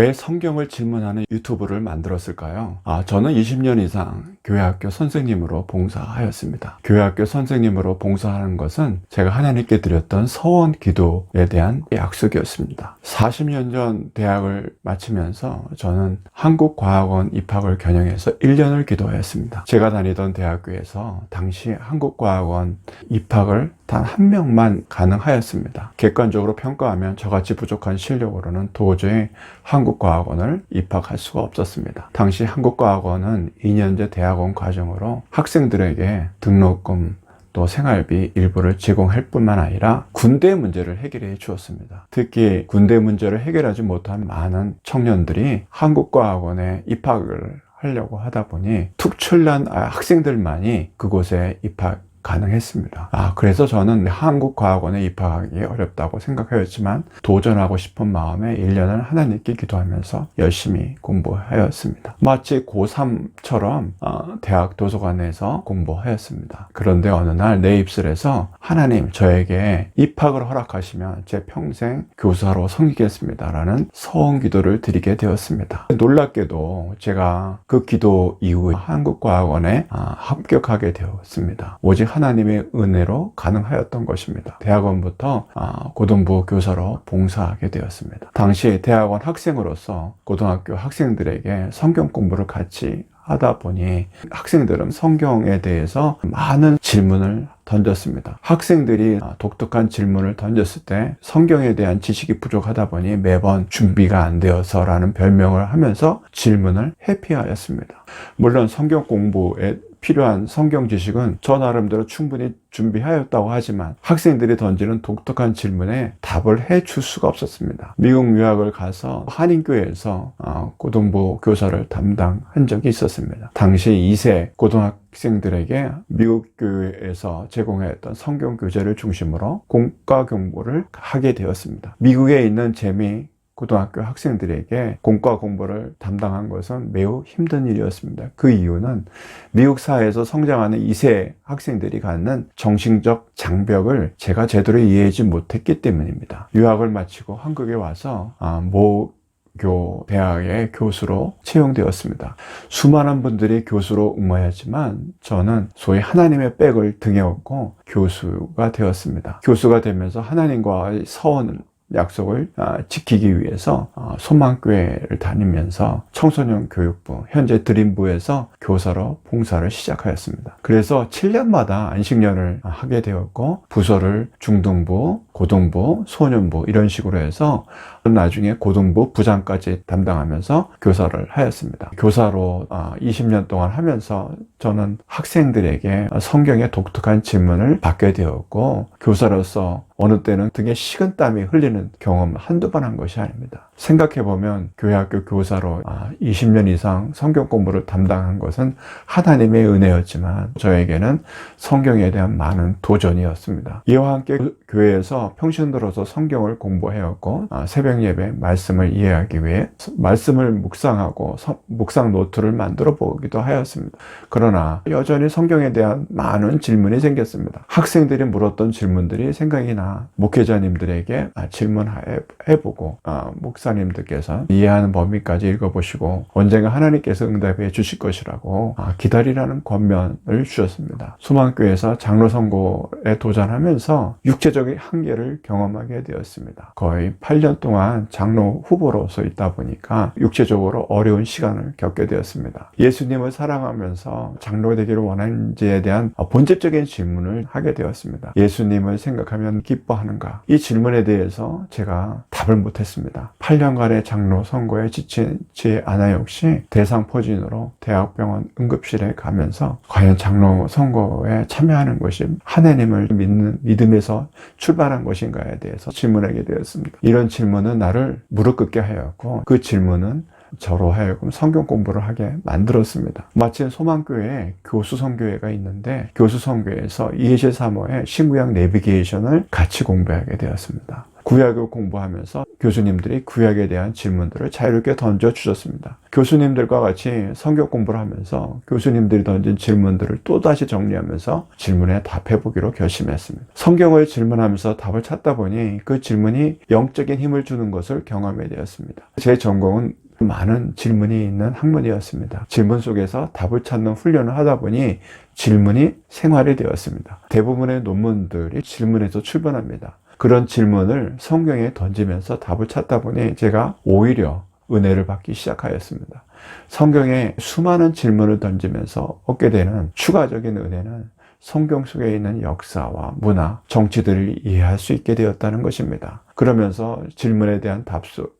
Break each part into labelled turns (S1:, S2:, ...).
S1: 왜 성경을 질문하는 유튜브를 만들었을까요? 아, 저는 20년 이상 교회학교 선생님으로 봉사하였습니다. 교회학교 선생님으로 봉사하는 것은 제가 하나님께 드렸던 서원 기도에 대한 약속이었습니다. 40년 전 대학을 마치면서 저는 한국과학원 입학을 겨냥해서 1년을 기도하였습니다. 제가 다니던 대학교에서 당시 한국과학원 입학을 단 한 명만 가능하였습니다. 객관적으로 평가하면 저같이 부족한 실력으로는 도저히 한국 과학원을 입학할 수가 없었습니다. 당시 한국과학원은 2년제 대학원 과정으로 학생들에게 등록금 또 생활비 일부를 제공할 뿐만 아니라 군대 문제를 해결해 주었습니다. 특히 군대 문제를 해결하지 못한 많은 청년들이 한국과학원에 입학을 하려고 하다 보니 특출난 아, 학생들만이 그곳에 입학 가능했습니다. 아, 그래서 저는 한국과학원에 입학하기 어렵다고 생각하였지만 도전하고 싶은 마음에 1년을 하나님께 기도하면서 열심히 공부하였습니다. 마치 고3처럼 어, 대학 도서관에서 공부하였습니다. 그런데 어느 날 내 입술에서 하나님 저에게 입학을 허락하시면 제 평생 교사로 섬기겠습니다 라는 서원 기도를 드리게 되었습니다. 놀랍게도 제가 그 기도 이후에 한국과학원에 아, 합격하게 되었습니다. 오직 하나님의 은혜로 가능하였던 것입니다. 대학원부터 아, 고등부 교사로 봉사하게 되었습니다. 당시 대학원 학생으로서 고등학교 학생들에게 성경 공부를 같이 하다 보니 학생들은 성경에 대해서 많은 질문을 던졌습니다. 학생들이 독특한 질문을 던졌을 때 성경에 대한 지식이 부족하다 보니 매번 준비가 안 되어서라는 별명을 하면서 질문을 회피하였습니다. 물론 성경 공부에 필요한 성경 지식은 저 나름대로 충분히 준비하였다고 하지만 학생들이 던지는 독특한 질문에 답을 해 줄 수가 없었습니다. 미국 유학을 가서 한인교회에서 어, 고등부 교사를 담당한 적이 있었습니다. 당시 2세 고등학생들에게 미국 교회에서 제공했던 성경 교재를 중심으로 공과 공부를 하게 되었습니다. 미국에 있는 재미 고등학교 학생들에게 공과 공부를 담당한 것은 매우 힘든 일이었습니다. 그 이유는 미국 사회에서 성장하는 2세 학생들이 갖는 정신적 장벽을 제가 제대로 이해하지 못했기 때문입니다. 유학을 마치고 한국에 와서 아, 모교 대학의 교수로 채용되었습니다. 수많은 분들이 교수로 응모했지만 저는 소위 하나님의 백을 등에 업고 교수가 되었습니다. 교수가 되면서 하나님과의 서원을 약속을 아, 지키기 위해서 아, 소망교회를 다니면서 청소년 교육부, 현재 드림부에서 교사로 봉사를 시작하였습니다. 그래서 7년마다 안식년을 하게 되었고 부서를 중등부, 고등부, 소년부 이런 식으로 해서 나중에 고등부 부장까지 담당하면서 교사를 하였습니다. 교사로 20년 동안 하면서 저는 학생들에게 성경의 독특한 질문을 받게 되었고 교사로서 어느 때는 등에 식은땀이 흘리는 경험 한두 번 한 것이 아닙니다. 생각해보면 교회학교 교사로 20년 이상 성경 공부를 담당한 것은 하나님의 은혜였지만 저에게는 성경에 대한 많은 도전이었습니다. 이와 함께 교회에서 평신 들어서 성경을 공부해왔고 새벽 예배 말씀을 이해하기 위해 말씀을 묵상하고 묵상 노트를 만들어 보기도 하였습니다. 그러나 여전히 성경에 대한 많은 질문이 생겼습니다. 학생들이 물었던 질문들이 생각이 나 목회자님들에게 질문해보고 목사 님들께서 이해하는 범위까지 읽어보시고 언젠가 하나님께서 응답해 주실 것이라고 기다리라는 권면을 주셨습니다. 소망교회에서 장로 선고에 도전하면서 육체적인 한계를 경험하게 되었습니다. 거의 8년 동안 장로 후보로서 있다 보니까 육체적으로 어려운 시간을 겪게 되었습니다. 예수님을 사랑하면서 장로 되기를 원하는지에 대한 본질적인 질문을 하게 되었습니다. 예수님을 생각하면 기뻐하는가? 이 질문에 대해서 제가 답을 못했습니다. 8년간의 장로 선거에 지치지 않아 역시 대상포진으로 대학병원 응급실에 가면서 과연 장로 선거에 참여하는 것이 하나님을 믿는 믿음에서 출발한 것인가에 대해서 질문하게 되었습니다. 이런 질문은 나를 무릎 꿇게 하였고 그 질문은 저로 하여금 성경 공부를 하게 만들었습니다. 마치 소망교회에 교수 성교회가 있는데 교수 성교회에서 2실 3호의 신구약 내비게이션을 같이 공부하게 되었습니다. 구약을 공부하면서 교수님들이 구약에 대한 질문들을 자유롭게 던져 주셨습니다. 교수님들과 같이 성경 공부를 하면서 교수님들이 던진 질문들을 또다시 정리하면서 질문에 답해 보기로 결심했습니다. 성경을 질문하면서 답을 찾다 보니 그 질문이 영적인 힘을 주는 것을 경험해 되었습니다. 제 전공은 많은 질문이 있는 학문이었습니다. 질문 속에서 답을 찾는 훈련을 하다 보니 질문이 생활이 되었습니다. 대부분의 논문들이 질문에서 출발합니다. 그런 질문을 성경에 던지면서 답을 찾다 보니 제가 오히려 은혜를 받기 시작하였습니다. 성경에 수많은 질문을 던지면서 얻게 되는 추가적인 은혜는 성경 속에 있는 역사와 문화, 정치들을 이해할 수 있게 되었다는 것입니다. 그러면서 질문에 대한 답 속에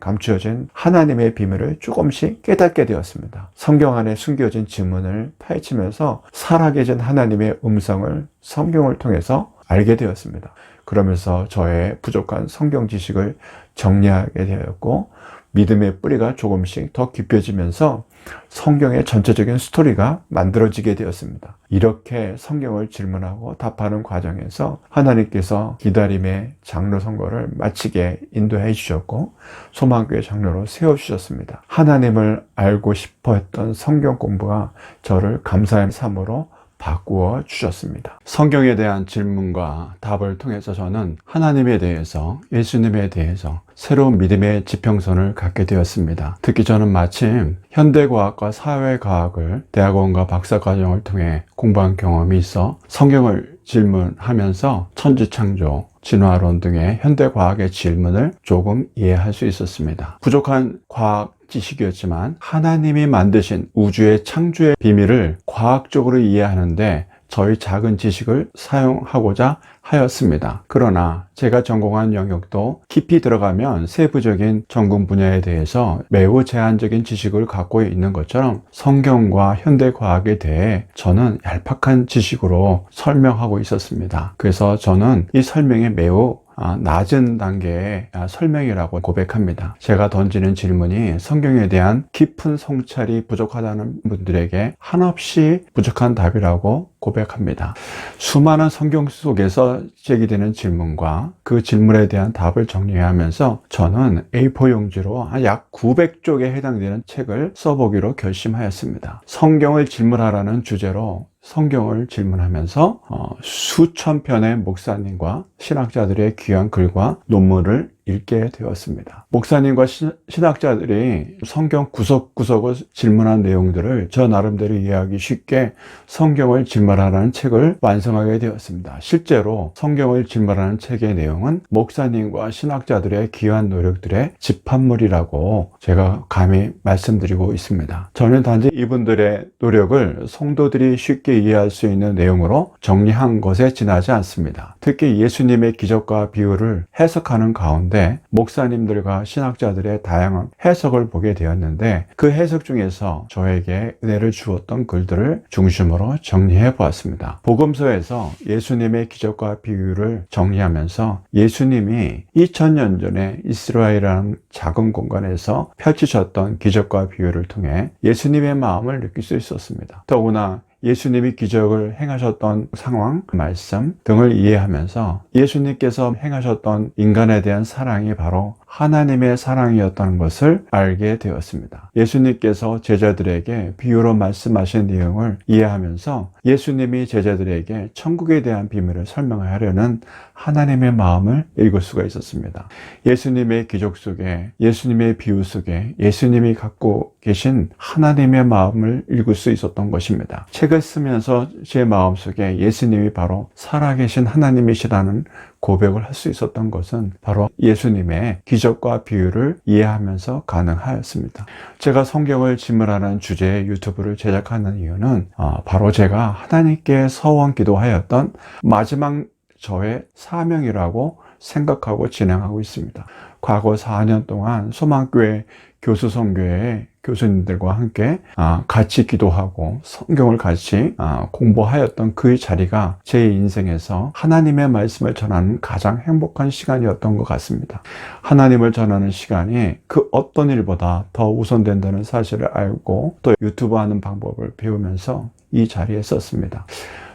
S1: 감추어진 하나님의 비밀을 조금씩 깨닫게 되었습니다. 성경 안에 숨겨진 질문을 파헤치면서 살아계신 하나님의 음성을 성경을 통해서 알게 되었습니다. 그러면서 저의 부족한 성경 지식을 정리하게 되었고 믿음의 뿌리가 조금씩 더 깊어지면서 성경의 전체적인 스토리가 만들어지게 되었습니다. 이렇게 성경을 질문하고 답하는 과정에서 하나님께서 기다림의 장로 선거를 마치게 인도해 주셨고 소망교회 장로로 세워 주셨습니다. 하나님을 알고 싶어 했던 성경 공부가 저를 감사의 삶으로 바꾸어 주셨습니다. 성경에 대한 질문과 답을 통해서 저는 하나님에 대해서, 예수님에 대해서 새로운 믿음의 지평선을 갖게 되었습니다. 특히 저는 마침 현대과학과 사회과학을 대학원과 박사과정을 통해 공부한 경험이 있어 성경을 질문하면서 천지창조, 진화론 등의 현대과학의 질문을 조금 이해할 수 있었습니다. 부족한 과학 지식이었지만 하나님이 만드신 우주의 창조의 비밀을 과학적으로 이해하는데 저희 작은 지식을 사용하고자 하였습니다. 그러나 제가 전공한 영역도 깊이 들어가면 세부적인 전공 분야에 대해서 매우 제한적인 지식을 갖고 있는 것처럼 성경과 현대 과학에 대해 저는 얄팍한 지식으로 설명하고 있었습니다. 그래서 저는 이 설명에 매우 아, 낮은 단계의 아, 설명이라고 고백합니다. 제가 던지는 질문이 성경에 대한 깊은 성찰이 부족하다는 분들에게 한없이 부족한 답이라고 고백합니다. 수많은 성경 속에서 제기되는 질문과 그 질문에 대한 답을 정리하면서 저는 A4 용지로 약 900쪽에 해당되는 책을 써보기로 결심하였습니다. 성경을 질문하라는 주제로 성경을 질문하면서 어, 수천 편의 목사님과 신학자들의 귀한 글과 논문을 읽게 되었습니다. 목사님과 신학자들이 성경 구석구석을 질문한 내용들을 저 나름대로 이해하기 쉽게 성경을 질문하라는 책을 완성하게 되었습니다. 실제로 성경을 질문하는 책의 내용은 목사님과 신학자들의 귀한 노력들의 집합물이라고 제가 감히 말씀드리고 있습니다. 저는 단지 이분들의 노력을 성도들이 쉽게 이해할 수 있는 내용으로 정리한 것에 지나지 않습니다. 특히 예수님의 기적과 비유를 해석하는 가운데 가운데 목사님들과 신학자들의 다양한 해석을 보게 되었는데 그 해석 중에서 저에게 은혜를 주었던 글들을 중심으로 정리해 보았습니다. 복음서에서 예수님의 기적과 비유를 정리하면서 예수님이 2000년 전에 이스라엘이라는 작은 공간에서 펼치셨던 기적과 비유를 통해 예수님의 마음을 느낄 수 있었습니다. 더구나 예수님이 기적을 행하셨던 상황, 말씀 등을 이해하면서 예수님께서 행하셨던 인간에 대한 사랑이 바로 하나님의 사랑이었다는 것을 알게 되었습니다. 예수님께서 제자들에게 비유로 말씀하신 내용을 이해하면서 예수님이 제자들에게 천국에 대한 비밀을 설명하려는 하나님의 마음을 읽을 수가 있었습니다. 예수님의 기적 속에, 예수님의 비유 속에 예수님이 갖고 계신 하나님의 마음을 읽을 수 있었던 것입니다. 책을 쓰면서 제 마음 속에 예수님이 바로 살아계신 하나님이시라는 고백을 할 수 있었던 것은 바로 예수님의 기적과 비유를 이해하면서 가능하였습니다. 제가 성경을 질문하는 주제의 유튜브를 제작하는 이유는 어, 바로 제가 하나님께 서원 기도하였던 마지막 저의 사명이라고 생각하고 진행하고 있습니다. 과거 4년 동안 소망교회 교수성교회에 교수님들과 함께 아, 같이 기도하고 성경을 같이 아, 공부하였던 그 자리가 제 인생에서 하나님의 말씀을 전하는 가장 행복한 시간이었던 것 같습니다. 하나님을 전하는 시간이 그 어떤 일보다 더 우선된다는 사실을 알고 또 유튜브 하는 방법을 배우면서 이 자리에 썼습니다.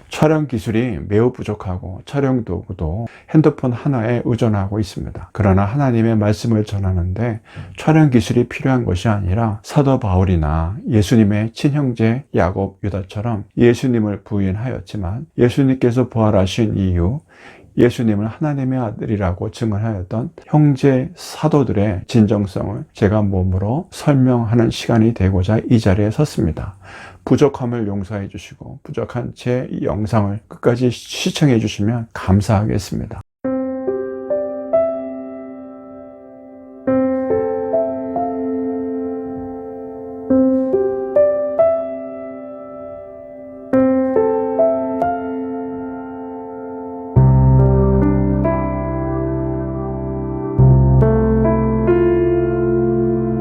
S1: 촬영 기술이 매우 부족하고 촬영 도구도 핸드폰 하나에 의존하고 있습니다. 그러나 하나님의 말씀을 전하는데 촬영 기술이 필요한 것이 아니라 사도 바울이나 예수님의 친형제 야곱 유다처럼 예수님을 부인하였지만 예수님께서 부활하신 이후 예수님을 하나님의 아들이라고 증언하였던 형제 사도들의 진정성을 제가 몸으로 설명하는 시간이 되고자 이 자리에 섰습니다. 부족함을 용서해 주시고 부족한 제이 영상을 끝까지 시청해 주시면 감사하겠습니다.